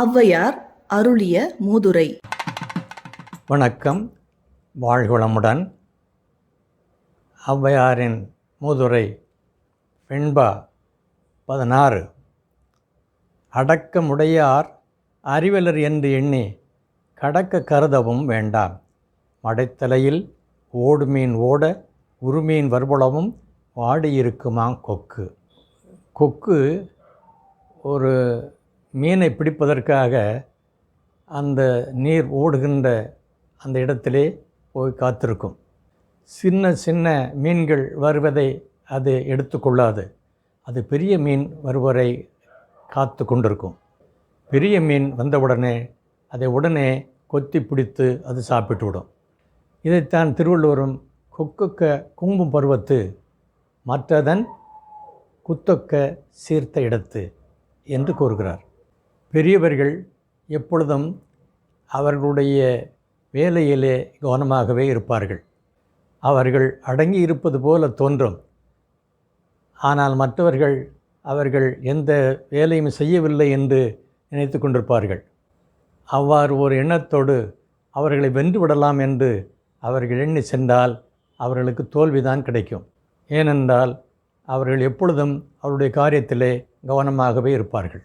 ஔவையார் அருளிய மூதுரை. வணக்கம். வாழ்குளமுடன். ஔவையாரின் மூதுரை வெண்பா பதினாறு. அடக்கமுடையார் அறிவலர் என்று எண்ணி கடக்க கருதவும் வேண்டாம். மடைத்தலையில் ஓடுமீன் ஓட உருமீன் வருபுலமும் வாடியிருக்குமா கொக்கு. கொக்கு ஒரு மீனை பிடிப்பதற்காக அந்த நீர் ஓடுகின்ற அந்த இடத்திலே போய் காத்திருக்கும். சின்ன சின்ன மீன்கள் வருவதை அது எடுத்துக்கொள்ளாது. அது பெரிய மீன் வருவரை காத்து கொண்டிருக்கும். பெரிய மீன் வந்தவுடனே அதை உடனே கொத்தி பிடித்து அது சாப்பிட்டு விடும். இதைத்தான் திருவள்ளுவரும் கொக்குக்க கும்பும் பருவத்து மற்றதன் குத்தொக்க சீர்த்த இடத்து என்று கூறுகிறார். பெரியவர்கள் எப்பொழுதும் அவர்களுடைய வேலையிலே கவனமாகவே இருப்பார்கள். அவர்கள் அடங்கி இருப்பது போல தோன்றும். ஆனால் மற்றவர்கள் அவர்கள் எந்த வேலையும் செய்யவில்லை என்று நினைத்து கொண்டிருப்பார்கள். அவ்வாறு ஒரு எண்ணத்தோடு அவர்களை வென்று விடலாம் என்று அவர்கள் எண்ணி சென்றால் அவர்களுக்கு தோல்விதான் கிடைக்கும். ஏனென்றால் அவர்கள் எப்பொழுதும் அவருடைய காரியத்திலே கவனமாகவே இருப்பார்கள்.